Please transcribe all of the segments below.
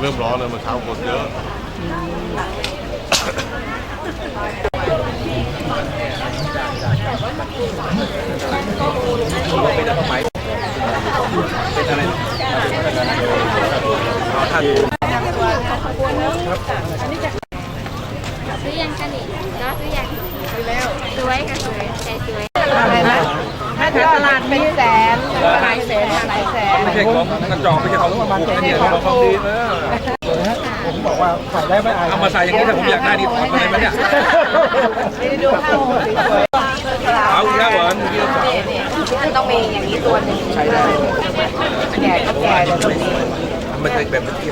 เริ่มร้อนเลยเมื่อเช้าคนเยอะเป็นอะไรเป็นอะไรเอท่านซื้อยังกันอีกเนาะซื้อยังซื้อแล้วสวยค่ะสวยใจสวย ถ้าตลาดเป็นแสนหลายแสนหลายแสนไม่ใช่ของกระจอกไม่ใช่ของถูกนะเนี่ยของของดีเออผมบอกว่าใส่ได้ไม่อายเอามาใส่อย่างนี้ถ้าผมอยากได้นี่ถอดมาเลยไหมเนี่ยนี่ดูข้าวสวยเอาอีกแล้วเหรอเมื่อกี้เราสาวนี่นี่มันต้องมีอย่างนี้ตัวหนึ่งใช่ได้แก่ก็แก่เดี๋ยวต้องมีมันจะแบบเมื่อกี้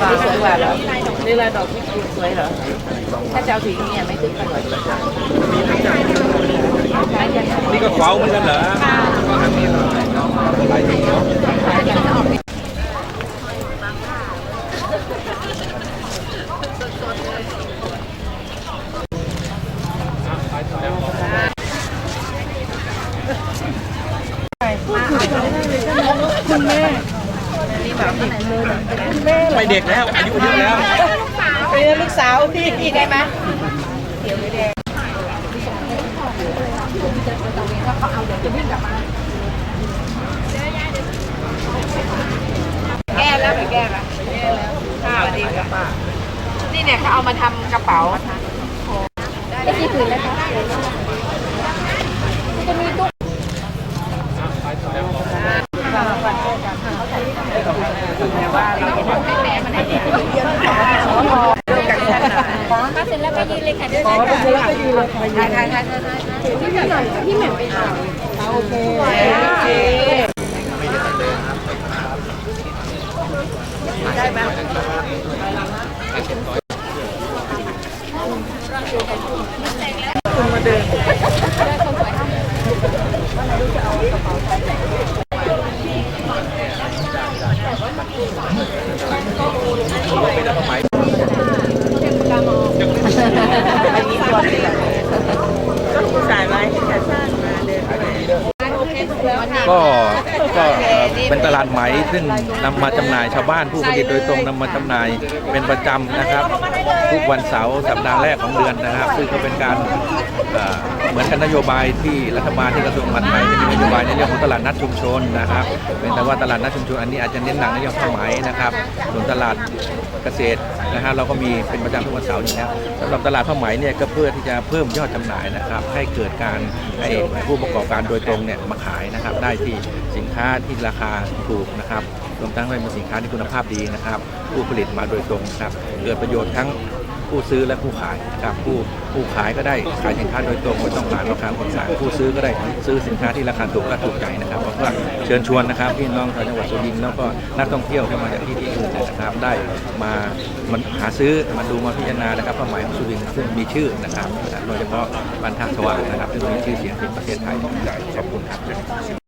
วางสวยกว่าเหรอนี่ลายดอกที่สวยเหรอถ้าจะเอาสีนี้ไม่ซื้อกันหรอก นี่ก็เฝ้าเหมือนกันเหรอก็ทำนี่หลายทีเนาะนี่แบบนี้ไม่เด็กแล้ว อายุเยอะแล้วเป็นลูกสาวพี่ได้ไหม แก้แล้วไปแก้ละแก้แล้วค่ะสวัสดีค่ะนี่เนี่ยเขาเอามาทำกระเป๋าได้กี่ผืนแล้วคะจะมีตุ๊กแต่ว่าเราแหมมันให้เยอะเรื่องกัน ไหนมาเสร็จแล้วก็ยืนเลยค่ะเดี๋ยวอ๋อจะก็คือแล้วก็ยืนเลยถ่ายถ่ายถ่ายถ่ายถ่ายพี่แหม่มพี่แหม่มไปถ่ายโอเคโอเคได้ไหมเป็นอะไรไหมอันนี้ตัว นี้แหละก็ผู้ชายไหมแฟชั่นมาเดินไป ก็ก็ เป็นตลาดไหมซึ่งนำมาจำหน่ายชาวบ้านผู้ผลิตโดยตรงนำมาจำหน่ายเป็นประจำนะครับ ทุกวันเสาร์สัปดาห์แรกของเดือนนะครับ ซึ่งก็เป็นการเหมือนกับนโยบายที่รัฐบาลที่กระทรวงมหาดไทยมีนโยบายในเรื่องของตลาดนัดชุมชนนะครับเป็นแต่ว่าตลาดนัดชุมชนอันนี้อาจจะเน้นหนักในเรื่องผ้าไหมนะครับส่วนตลาดเกษตรนะฮะเราก็มีเป็นประจำทุกวันเสาร์อยู่แล้วสำหรับตลาดผ้าไหมเนี่ยก็เพื่อที่จะเพิ่มยอดจำหน่ายนะครับ ให้เกิดการให้ผู้ประกอบการโดยตรงเนี่ยมาขายนะครับ ได้ที่สินค้าที่ราคาถูกนะครับรวมทั้งเป็นสินค้าที่คุณภาพดีนะครับ ผู้ผลิตมาโดยตรงครับเกิดประโยชน์ทั้งผู้ซื้อและผู้ขายครับผู้ผู้ขายก็ได้ขายสินค้าโดยตรงไม่ต้องผ่านราคาคนกลางผู้ซื้อก็ได้ซื้อสินค้าที่ราคาถูกและถูกใจนะครับเพราะว่าเชิญชวนนะครับพี่น้องชาวจังหวัดสุรินทร์แล้วก็นักท่องเที่ยวที่มาจากที่อื่นนะครับได้มามันหาซื้อมาดูมาพิจารณานะครับผ้าหมายของสุรินทร์ซึ่งมีชื่อนะครับโดยเฉพาะบรรทัดสว่างนะครับซึ่งมีชื่อเสียงในประเทศไทยขอบคุณครับ